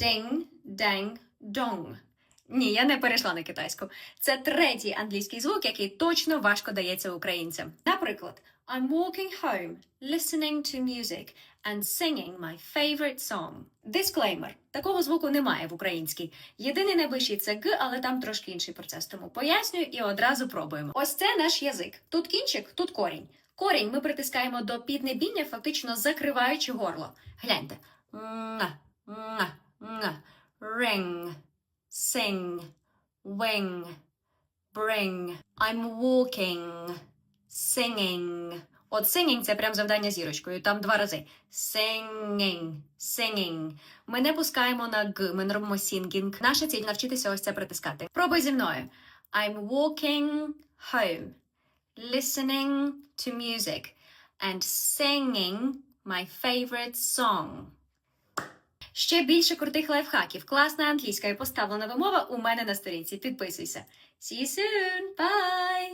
Ding, dang, dong. Ні, я не перейшла на китайську. Це третій англійський звук, який точно важко дається українцям. Наприклад, I'm walking home, listening to music and singing my favorite song. Дисклеймер. Такого звуку немає в українській. Єдиний найближчий це г, але там трошки інший процес. Тому пояснюю і одразу пробуємо. Ось це наш язик. Тут кінчик, тут корінь. Корінь ми притискаємо до піднебіння, фактично закриваючи горло. Гляньте. М, м, м. Ring, sing, wing, bring. I'm walking, singing. От singing – це прям завдання зірочкою. Там два рази. Singing, singing. Ми не пускаємо на г, ми не робимо singing. Наша ціль навчитися ось це притискати. Пробуй зі мною. I'm walking home, listening to music and singing my favorite song. Ще більше крутих лайфхаків, класна англійська і поставлена вимова у мене на сторінці. Підписуйся. See you soon! Bye!